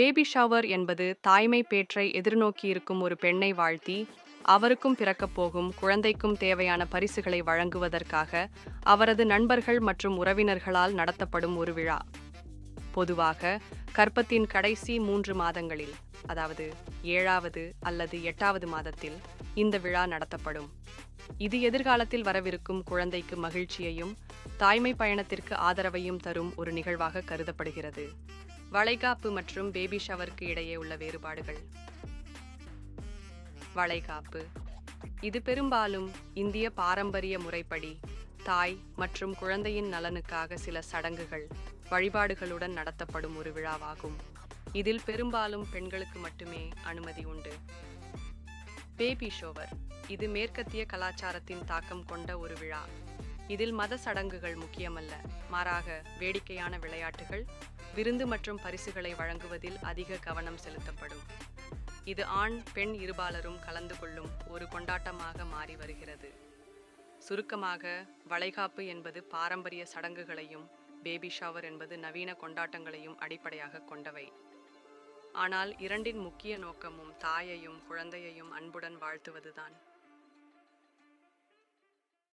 Baby shower என்பது தாய்மை பேற்றை எதிர்நோக்கியிருக்கும் ஒரு பெண்ணை வாழ்த்தி அவருக்கும் பிறக்கப் போகும் குழந்தைக்கும் தேவையான பரிசுகளை வழங்குவதற்காக அவரது நண்பர்கள் மற்றும் உறவினர்களால் நடத்தப்படும் ஒரு விழா. பொதுவாக கர்ப்பத்தின் கடைசி மூன்று மாதங்களில் அதாவது ஏழாவது அல்லது எட்டாவது மாதத்தில் இந்த விழா நடத்தப்படும். இது எதிர்காலத்தில் வரவிருக்கும் குழந்தைக்கு மகிழ்ச்சியையும் தாய்மை பயணத்திற்கு ஆதரவையும் தரும் ஒரு நிகழ்வாக கருதப்படுகிறது. வளைகாப்பு மற்றும் பேபி ஷவருக்கு இடையே உள்ள வேறுபாடுகள். வளைகாப்பு. இது பெரும்பாலும் இந்திய பாரம்பரிய முறைப்படி தாய் மற்றும் குழந்தையின் நலனுக்காக சில சடங்குகள் வழிபாடுகளுடன் நடத்தப்படும் ஒரு விழாவாகும். இதில் பெரும்பாலும் பெண்களுக்கு மட்டுமே அனுமதி உண்டு. பேபி ஷோவர் இது மேற்கத்திய கலாச்சாரத்தின் தாக்கம் கொண்ட ஒரு விழா. இதில் மத சடங்குகள் முக்கியமல்ல. மாறாக வேடிக்கையான விளையாட்டுகள் விருந்து மற்றும் பரிசுகளை வழங்குவதில் அதிக கவனம் செலுத்தப்படும். இது ஆண் பெண் இருபாலரும் கலந்து கொள்ளும் ஒரு கொண்டாட்டமாக மாறி வருகிறது. சுருக்கமாக வளைகாப்பு என்பது பாரம்பரிய சடங்குகளையும் பேபி ஷவர் என்பது நவீன கொண்டாட்டங்களையும் அடிப்படையாக கொண்டவை. ஆனால் இரண்டின் முக்கிய நோக்கமும் தாயையும் குழந்தையையும் அன்புடன் வாழ்த்துவதுதான்.